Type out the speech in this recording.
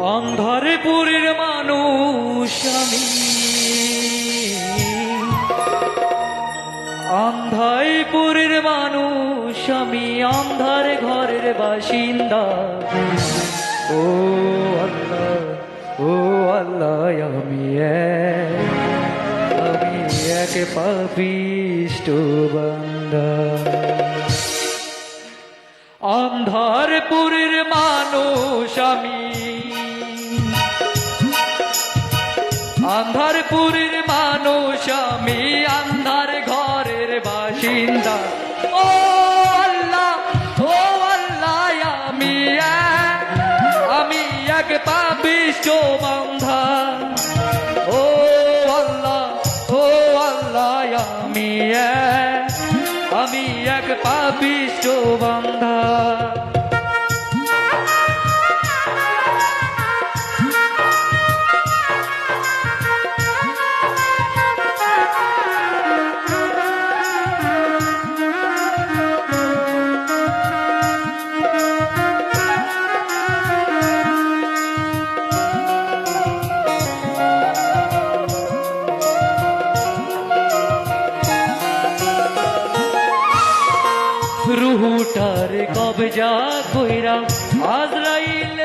অন্ধারে পুরীর মানুষ আমি। অন্ধাই পুরীর মানুষ আমি, অন্ধার ঘরের বাসিন্দা। ও আল্লাহ ও আল্লাহ, আমি আমি এক পাপিষ্ট বান্দা। অন্ধারপুরের মানুষ আমি। অন্ধারপুরের মানুষ, আমি আন্ধার ঘরের বাসিন্দা। ও আল্লাহ ও আল্লাহ, আমি আমি এক পাপিষ্ট বান্ধা। ও আল্লাহ ও আল্লাহ, আমি আমি এক বান্ধা। রুহুটার কবজা কইরা আজরাইলে